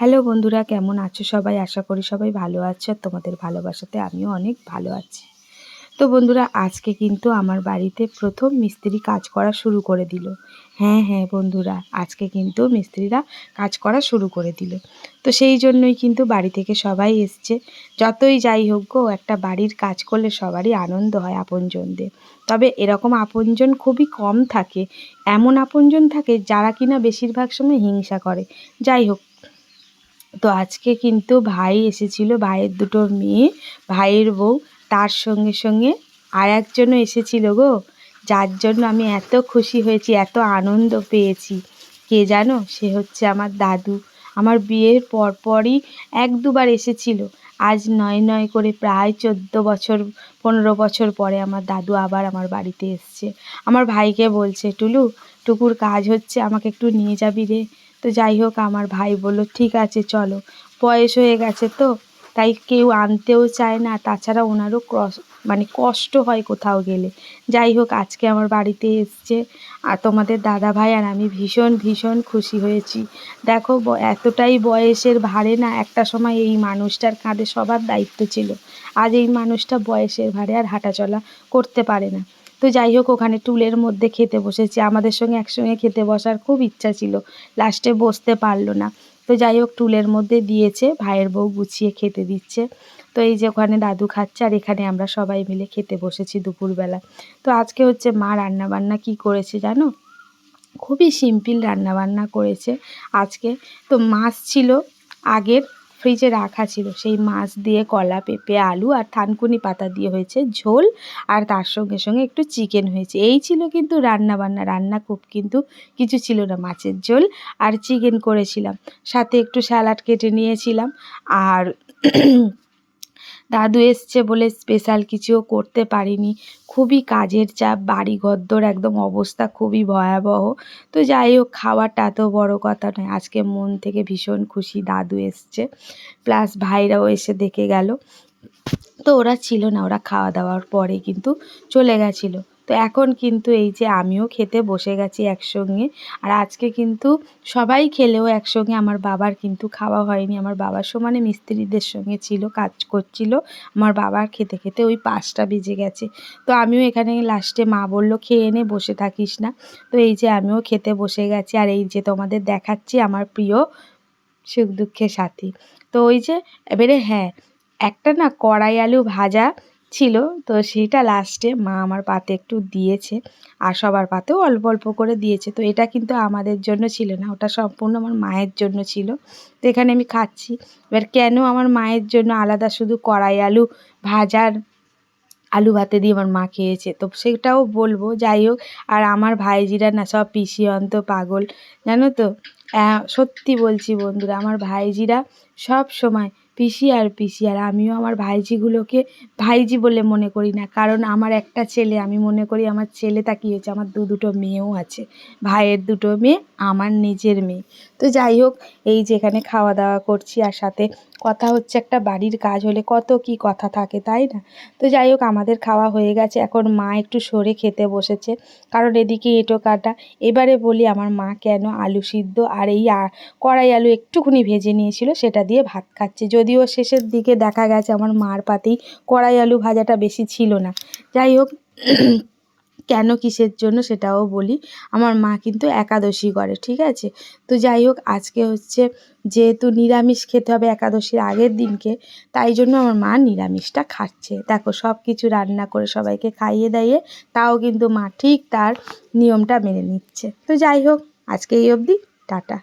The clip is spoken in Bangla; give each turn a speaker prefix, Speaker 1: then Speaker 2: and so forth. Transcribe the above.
Speaker 1: হ্যালো বন্ধুরা, কেমন আছো সবাই? আশা করি সবাই ভালো আছো আর তোমাদের ভালোবাসাতে আমিও অনেক ভালো আছি। তো বন্ধুরা, আজকে কিন্তু আমার বাড়িতে প্রথম মিস্ত্রি কাজ করা শুরু করে দিল। হ্যাঁ হ্যাঁ বন্ধুরা, আজকে কিন্তু মিস্ত্রিরা কাজ করা শুরু করে দিল। তো সেই জন্যই কিন্তু বাড়ি থেকে সবাই এসছে। যতই যাই হোক গো, একটা বাড়ির কাজ করলে সবারই আনন্দ হয় আপনজনদের। তবে এরকম আপনজন খুবই কম থাকে। এমন আপনজন থাকে যারা কিনা বেশিরভাগ সময় হিংসা করে। যাই হোক তো আজকে কিন্তু ভাই এসেছিল, ভাইয়ের দুটো মেয়ে, ভাইয়ের বউ, তার সঙ্গে সঙ্গে আর একজনও এসেছিল গো, যার জন্য আমি এত খুশি হয়েছি, এত আনন্দ পেয়েছি। কে জানো? সে হচ্ছে আমার দাদু। আমার বিয়ের পরপরই এক দুবার এসেছিল। আজ নয় নয় করে প্রায় চোদ্দ বছর, পনেরো বছর পরে আমার দাদু আবার আমার বাড়িতে এসছে। আমার ভাইকে বলছে, টুলু, টুকুর কাজ হচ্ছে, আমাকে একটু নিয়ে যাবি রে? তো যাই হোক, আমার ভাই বলল, ঠিক আছে, চলো। বয়স হয়ে গেছে তো, তাই কেউ আনতেও চায় না। তাছাড়া ওনারও ক্রস মানে কষ্ট হয় কোথাও গেলে। যাই হোক, আজকে আমার বাড়িতে এসছে। আর তোমাদের দাদা ভাই আর আমি ভীষণ ভীষণ খুশি হয়েছি। দেখো এতটাই বয়সের ভারে না, একটা সময় এই মানুষটার কাঁধে সবার দায়িত্ব ছিল। আজ এই মানুষটা বয়সের ভারে আর হাঁটাচলা করতে পারে না। তো যাই হোক, ওখানে টুলের মধ্যে খেতে বসেছি। আমাদের সঙ্গে একসঙ্গে খেতে বসার খুব ইচ্ছা ছিল। লাস্টে বসতে পারল না। তো যাই হোক, টুলের মধ্যে দিয়েছে, ভাইয়ের বউ গুছিয়ে খেতে দিচ্ছে। তো এই যে ওখানে দাদু খাচ্ছে, আর এখানে আমরা সবাই মিলে খেতে বসেছি দুপুরবেলা। তো আজকে হচ্ছে মা রান্নাবান্না কি করেছে জানো? খুবই সিম্পল রান্নাবান্না করেছে আজকে। তো মাছ ছিল আগের ফ্রিজে রাখা ছিল। সেই মাছ দিয়ে কলা, পেঁপে, আলু আর থানকুনি পাতা দিয়ে হয়েছে ঝোল আর তার সঙ্গে সঙ্গে একটু চিকেন হয়েছে। এই ছিল কিন্তু রান্না বান্না রান্না খুব কিন্তু কিছু ছিল না, মাছের ঝোল আর চিকেন করেছিলাম। সাথে একটু স্যালাড কেটে নিয়েছিলাম। আর দাদু এসছে বলে স্পেশাল কিছুও করতে পারিনি। খুবই কাজের চাপ বাড়ি ঘরদোর একদম অবস্থা খুবই ভয়াবহ। তো যাই হোক, খাওয়াটা তো বড় কথা নয়, আজকে মন থেকে ভীষণ খুশি দাদু এসছে। প্লাস ভাইরাও এসে দেখে গেল। তো ওরা ছিল না, ওরা খাওয়া দাওয়ার পরে কিন্তু চলে গেছিল। তো এখন কিন্তু এই যে আমিও খেতে বসে গেছি একসঙ্গে। আর আজকে কিন্তু সবাই খেলেও একসঙ্গে। আমার বাবার কিন্তু খাওয়া হয়নি। আমার বাবার সমানে মিস্ত্রিদের সঙ্গে ছিল, কাজ করছিল। আমার বাবার খেতে খেতে ওই পাঁচটা বেজে গেছে। তো আমিও এখানে লাস্টে মা বলল, খেয়ে এনে বসে থাকিস না। তো এই যে আমিও খেতে বসে গেছি। আর এই যে তোমাদের দেখাচ্ছি আমার প্রিয় সুখ দুঃখের সাথী। তো ওই যে, এবারে হ্যাঁ একটা না কড়াই আলু ভাজা ছিল। তো সেটা লাস্টে মা আমার পাতে একটু দিয়েছে আর সবার পাতেও অল্প অল্প করে দিয়েছে। তো এটা কিন্তু আমাদের জন্য ছিল না, ওটা সম্পূর্ণ আমার মায়ের জন্য ছিল। তো এখানে আমি খাচ্ছি। এবার কেন আমার মায়ের জন্য আলাদা শুধু কড়াই আলু ভাজার আলু ভাতে দিয়ে আমার মা খেয়েছে? তো সেটাও বলব, যাই হোক। আর আমার ভাইজিরা না সব পিসি অন্ত পাগল, জানো তো? সত্যি বলছি বন্ধুরা, আমার ভাইজিরা সব সময় পিসি আর পিসি, আর আমিও আমার ভাইঝিগুলোকে ভাইঝি বলে মনে করি না। কারণ আমার একটা ছেলে, আমি মনে করি আমার ছেলে তা কী হয়েছে আমার দু দুটো মেয়েও আছে। ভাইয়ের দুটো মেয়ে, আমার নিজের মেয়ে। তো যাই হোক, এই যেখানে খাওয়া দাওয়া করছি, আর সাথে কথা হচ্ছে একটা বাড়ির কাজ হলে কত কি কথা থাকে, তাই না? তো যাই হোক, আমাদের খাওয়া হয়ে গেছে। এখন মা একটু সরে খেতে বসেছে। কারণ এদিকে এঁটো কাটা। এবারে বলি, আমার মা কেন আলু সিদ্ধ আর এই কড়াই আলু একটুখানি ভেজে নিয়েছিল, সেটা দিয়ে ভাত খাচ্ছে। যদিও শেষের দিকে দেখা গেছে আমার মার পাতেই কড়াই আলু ভাজাটা বেশি ছিল না। যাই হোক, কেন কিসের জন্য সেটাও বলি। আমার মা কিন্তু একাদশী করে, ঠিক আছে? তো যাই হোক, আজকে হচ্ছে যেহেতু নিরামিষ খেতে হবে একাদশীর আগের দিনকে, তাই জন্য আমার মা নিরামিষটা খাচ্ছে। দেখো সব কিছু রান্না করে সবাইকে খাইয়ে দাইয়ে, তাও কিন্তু মা ঠিক তার নিয়মটা মেনে নিচ্ছে। তো যাই হোক, আজকে এই অবধি, টাটা।